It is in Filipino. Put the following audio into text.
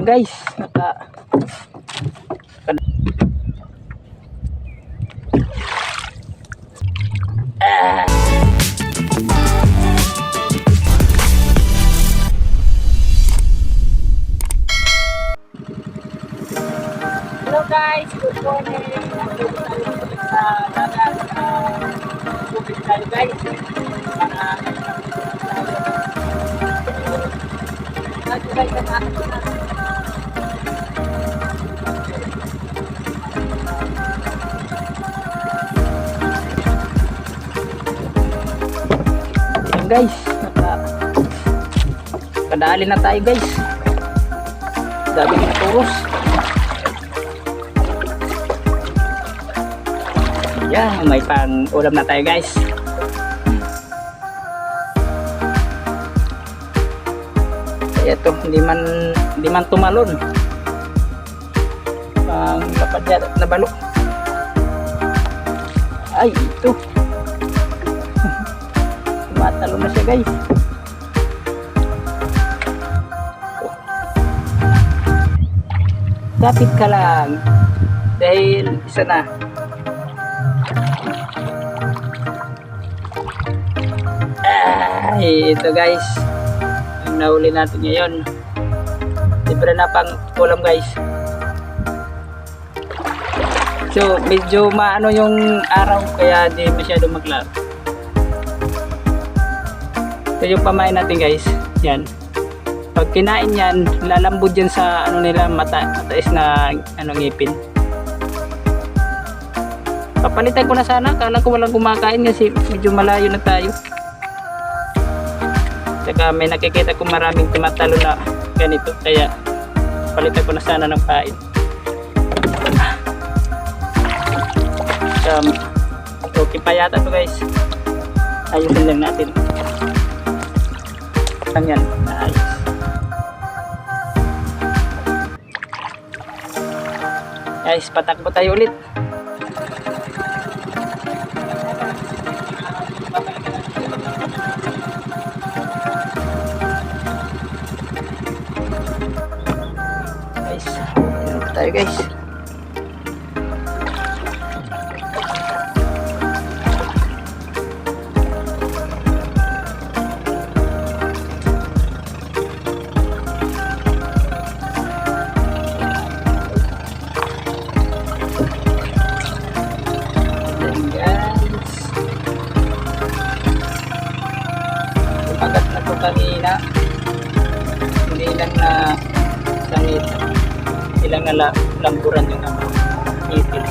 Ayun guys, naka Ah. Hello guys, good morning. Nandito tayo sa dagat. Uh, tayo guys. Guys, naka kadali na tayo guys. Daming turos. Yan, may pan ulam na tayo guys. Ito, hindi man, hindi man tumalon. Pang kapadya na balo. Ay, ito. Tumatalo na siya guys. Kapit ka lang. Dahil isa na. Ay, ito guys. Ang nahuli natin ngayon. Libre na pang ulam guys. So, medyo maano yung araw kaya di masyado maglaro. Ito yung pamain natin guys. Yan. Pag kinain yan, lalambod yan sa ano nila mata, mataas na ano ngipin. Papalitan ko na sana. Kala ko walang kumakain kasi medyo malayo na tayo. Saka may nakikita ko maraming tumatalo na ganito. Kaya palitan ko na sana ng pain. Um, okay pa yata to guys. Ayusin lang natin. Lang yan. Ayos. Guys, patakbo tayo ulit. Guys, tayo guys. Kanina. Hindi lang na sangit. Ilang na la- lamburan yung ngipin.